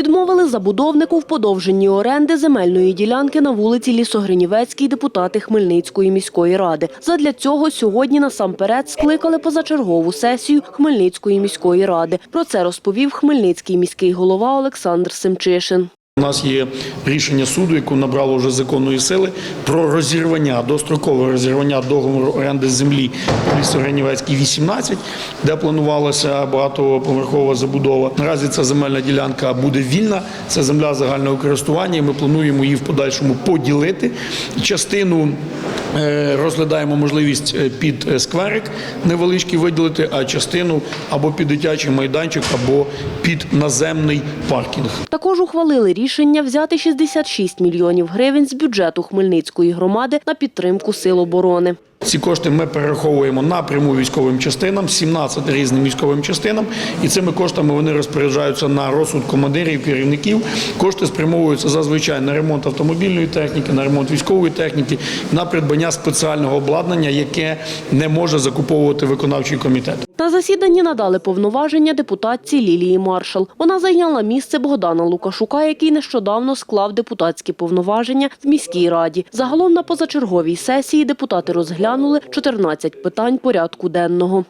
Відмовили забудовнику в подовженні оренди земельної ділянки на вулиці Лісогринівецькій депутати Хмельницької міської ради. Задля цього сьогодні насамперед скликали позачергову сесію Хмельницької міської ради. Про це розповів Хмельницький міський голова Олександр Семчишин. У нас є рішення суду, яке набрало вже законної сили про розірвання, дострокове розірвання договору оренди землі по Лісогранівецькій 18, де планувалася багатоповерхова забудова. Наразі ця земельна ділянка буде вільна. Це земля загального користування. і Ми плануємо її в подальшому поділити. Частину е, розглядаємо можливість е, під е, скверик невеличкий виділити, а частину або під дитячий майданчик, або під наземний паркінг. Також ухвалили рішення взяти 66 мільйонів гривень з бюджету Хмельницької громади на підтримку сил оборони. Ці кошти ми перераховуємо напряму військовим частинам, 17 різним військовим частинам, і цими коштами вони розпоряджаються на розсуд командирів, керівників. Кошти спрямовуються зазвичай на ремонт автомобільної техніки, на ремонт військової техніки, на придбання спеціального обладнання, яке не може закуповувати виконавчий комітет. Засіданні надали повноваження депутатці Лілії Маршал. Вона зайняла місце Богдана Лукашука, який нещодавно склав депутатські повноваження в міській раді. Загалом на позачерговій сесії депутати розглянули 14 питань порядку денного.